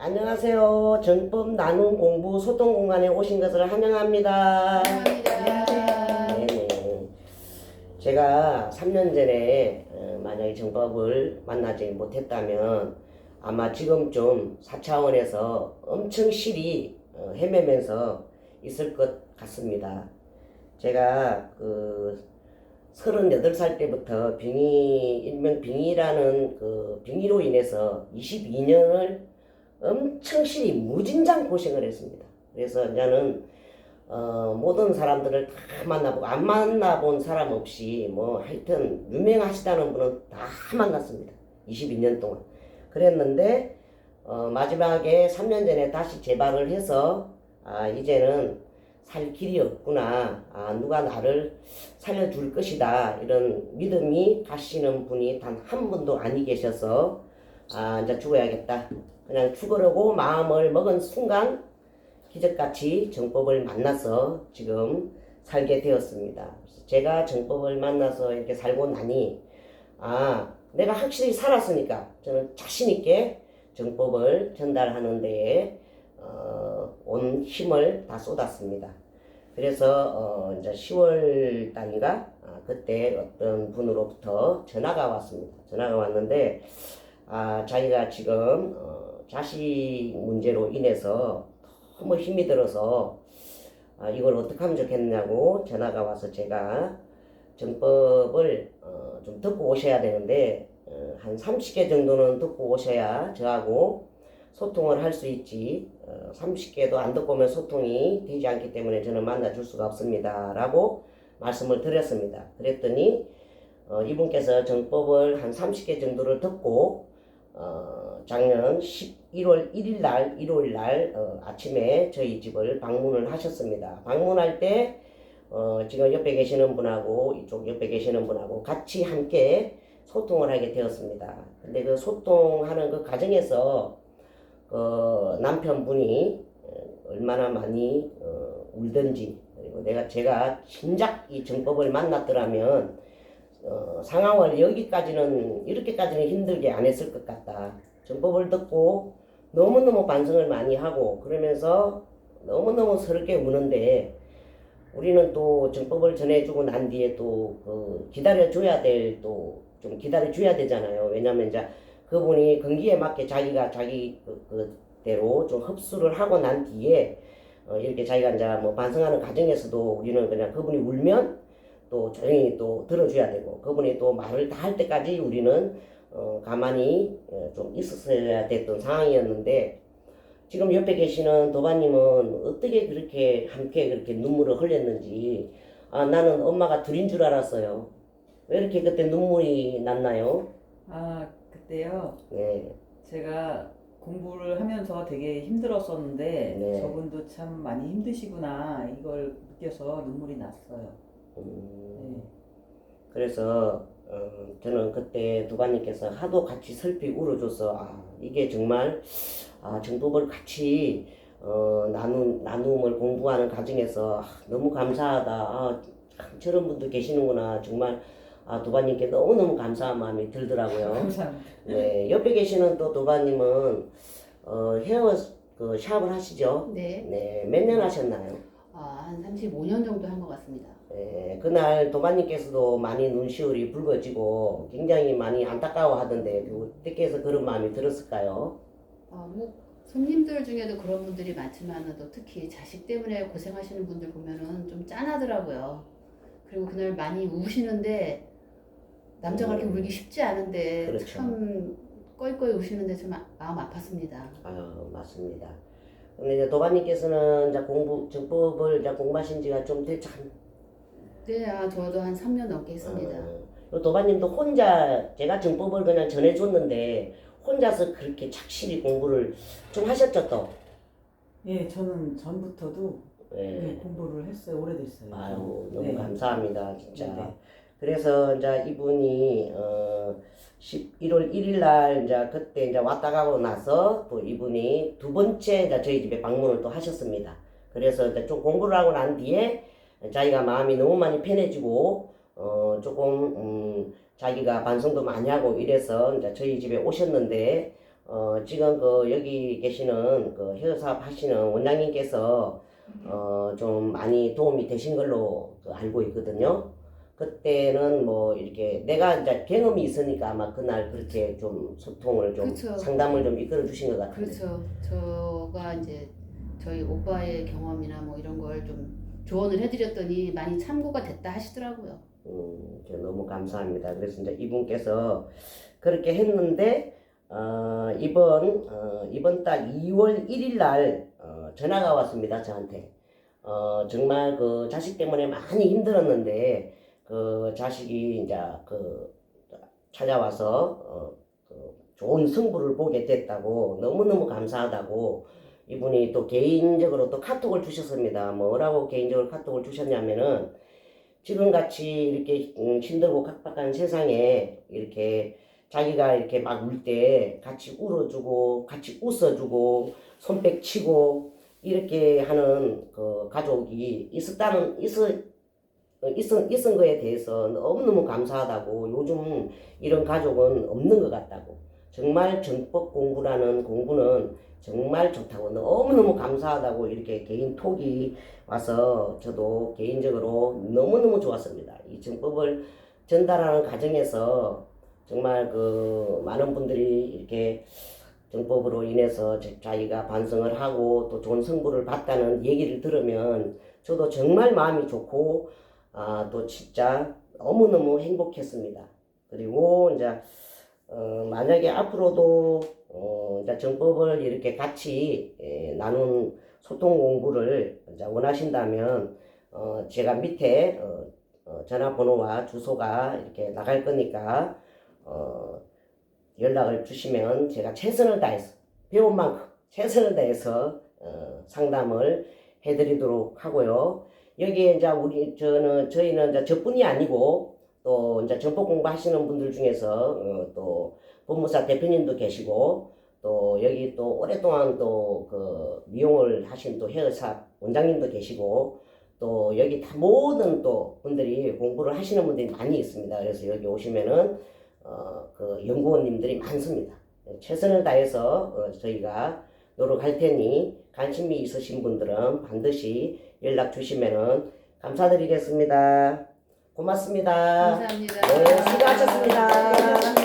안녕하세요. 정법 나눔 공부 소통 공간에 오신 것을 환영합니다. 감사합니다. 네네. 제가 3년 전에 어, 만약에 정법을 만나지 못했다면 아마 지금쯤 4차원에서 엄청 실이 어, 헤매면서 있을 것 같습니다. 제가 그 38살 때부터 빙의, 일명 빙의라는 그 빙의로 인해서 22년을 엄청 실이 무진장 고생을 했습니다. 그래서 저는 어, 모든 사람들을 다 만나보고 안 만나본 사람 없이 뭐 하여튼 유명하시다는 분은 다 만났습니다. 22년 동안. 그랬는데 어, 마지막에 3년 전에 다시 재발을 해서 아, 이제는 살 길이 없구나. 아, 누가 나를 살려줄 것이다. 이런 믿음이 가시는 분이 단 한 분도 아니 계셔서 아, 이제 죽어야겠다. 그냥 죽으려고 마음을 먹은 순간 기적같이 정법을 만나서 지금 살게 되었습니다. 제가 정법을 만나서 이렇게 살고 나니 아 내가 확실히 살았으니까 저는 자신 있게 정법을 전달하는 데에 어, 온 힘을 다 쏟았습니다. 그래서 어, 이제 10월 달인가 아, 그때 어떤 분으로부터 전화가 왔습니다. 전화가 왔는데 아 자기가 지금 어, 자식 문제로 인해서 너무 힘이 들어서 아, 이걸 어떻게 하면 좋겠냐고 전화가 와서 제가 정법을 어, 좀 듣고 오셔야 되는데 어, 한 30개 정도는 듣고 오셔야 저하고 소통을 할 수 있지 어, 30개도 안 듣고 오면 소통이 되지 않기 때문에 저는 만나줄 수가 없습니다. 라고 말씀을 드렸습니다. 그랬더니 어, 이분께서 정법을 한 30개 정도를 듣고 어, 작년 11월 1일 날, 1월 날 어, 아침에 저희 집을 방문을 하셨습니다. 방문할 때 어, 지금 옆에 계시는 분하고 이쪽 옆에 계시는 분하고 같이 함께 소통을 하게 되었습니다. 근데 그 소통하는 그 과정에서 그 남편분이 어, 얼마나 많이 어, 울든지 그리고 내가 제가 진작 이 정법을 만났더라면 어, 상황을 여기까지는 이렇게까지는 힘들게 안 했을 것 같다. 정법을 듣고 너무너무 반성을 많이 하고 그러면서 너무너무 서럽게 우는데 우리는 또 정법을 전해주고 난 뒤에 또 그 기다려줘야 될 또 좀 기다려줘야 되잖아요. 왜냐면 이제 그분이 건기에 맞게 자기가 자기 그, 그대로 좀 흡수를 하고 난 뒤에 어, 이렇게 자기가 이제 뭐 반성하는 과정에서도 우리는 그냥 그분이 울면 또 조용히 또 들어줘야 되고 그분이 또 말을 다 할 때까지 우리는 어, 가만히 어, 좀 있었어야 됐던 상황이었는데 지금 옆에 계시는 도바님은 어떻게 그렇게 함께 그렇게 눈물을 흘렸는지 아, 나는 엄마가 둘인 줄 알았어요. 왜 이렇게 그때 눈물이 났나요? 아, 그때요. 네, 제가 공부를 하면서 되게 힘들었었는데 네. 저분도 참 많이 힘드시구나 이걸 느껴서 눈물이 났어요. 음, 네. 그래서 어, 저는 그때 두바님께서 하도 같이 슬피 울어줘서 아 이게 정말 아 정법을 같이 어, 나눔 나눔을 공부하는 과정에서 아, 너무 감사하다. 아, 참 저런 분도 계시는구나. 정말 아 도바님께 너무 너무 감사한 마음이 들더라고요. 감사합니다. 네 옆에 계시는 또 도바님은 어, 헤어 그 샵을 하시죠? 네, 네 몇 년 하셨나요? 아, 한 35년 정도 한 것 같습니다. 예, 그날 도마님께서도 많이 눈시울이 붉어지고 굉장히 많이 안타까워 하던데 그 어떻게해서 그런 마음이 들었을까요? 아, 뭐 손님들 중에도 그런 분들이 많지만 또 특히 자식 때문에 고생하시는 분들 보면은 좀 짠하더라고요. 그리고 그날 많이 우시는데 남자가 그렇게 음. 울기 쉽지 않은데 그렇죠. 참 꺼이꺼이 우시는데 좀 아- 마음 아팠습니다. 아유 맞습니다. 근데 이제 도마님께서는 이제 공부 정법을 이제 공부하신 지가 좀 됐죠. 네, 아, 저도 한 3년 넘게 했습니다. 어, 도마님도 혼자 제가 정법을 그냥 전해줬는데 혼자서 그렇게 착실히 공부를 좀 하셨죠 또. 예, 저는 전부터도 예. 네, 공부를 했어요. 오래됐어요. 아유 너무 네. 감사합니다 진짜. 네, 네. 그래서 이제 이분이 어 11월 1일 날 이제 그때 이제 왔다 가고 나서 또 이분이 두 번째 이제 저희 집에 방문을 또 하셨습니다. 그래서 이제 좀 공부를 하고 난 뒤에 자기가 마음이 너무 많이 편해지고 어 조금 음 자기가 반성도 많이 하고 이래서 이제 저희 집에 오셨는데 어, 지금 그 여기 계시는 그 헤어사업 하시는 원장님께서 어, 좀 많이 도움이 되신 걸로 그 알고 있거든요. 그때는 뭐 이렇게 내가 이제 경험이 있으니까 아마 그날 그렇게 좀 소통을 좀 그쵸. 상담을 좀 이끌어 주신 것 같아요. 그렇죠. 저가 이제 저희 오빠의 경험이나 뭐 이런 걸좀 조언을 해드렸더니 많이 참고가 됐다 하시더라고요. 음, 저 너무 감사합니다. 그래서 이제 이분께서 그렇게 했는데 어, 이번 어, 이번 달 2월 1일 날 어, 전화가 왔습니다 저한테. 어, 정말 그 자식 때문에 많이 힘들었는데 그 자식이 이제 그 찾아와서 어, 그 좋은 승부를 보게 됐다고 너무너무 감사하다고 이분이 또 개인적으로 또 카톡을 주셨습니다. 뭐라고 개인적으로 카톡을 주셨냐면은 지금 같이 이렇게 음, 힘들고 각박한 세상에 이렇게 자기가 이렇게 막 울 때 같이 울어주고 같이 웃어주고 손뼉 치고 이렇게 하는 그 가족이 있었다는 있어 어, 있은, 있은 거에 대해서 너무너무 감사하다고 요즘 이런 가족은 없는 것 같다고 정말 정법 공부라는 공부는 정말 좋다고 너무너무 감사하다고 이렇게 개인 톡이 와서 저도 개인적으로 너무너무 좋았습니다. 이 정법을 전달하는 과정에서 정말 그 많은 분들이 이렇게 정법으로 인해서 자- 자기가 반성을 하고 또 좋은 성부를 봤다는 얘기를 들으면 저도 정말 마음이 좋고 아, 또 진짜 너무너무 행복했습니다. 그리고 이제 어, 만약에 앞으로도 어, 이제 정법을 이렇게 같이 예, 나눈 소통 공부를 이제 원하신다면 어, 제가 밑에 어, 어, 전화번호와 주소가 이렇게 나갈 거니까 어, 연락을 주시면 제가 최선을 다해서 배운 만큼 최선을 다해서 어, 상담을 해드리도록 하고요. 여기에 이제 우리 저는 저희는 이제 저뿐이 아니고 또 이제 정법 공부하시는 분들 중에서 어, 또 법무사 대표님도 계시고 또 여기 또 오랫동안 또 그 미용을 하신 또 헤어샵 원장님도 계시고 또 여기 다 모든 또 분들이 공부를 하시는 분들이 많이 있습니다. 그래서 여기 오시면은 어, 그 연구원님들이 많습니다. 최선을 다해서 어, 저희가 노력할 테니 관심이 있으신 분들은 반드시 연락 주시면은 감사드리겠습니다. 고맙습니다. 감사합니다. 네, 수고하셨습니다.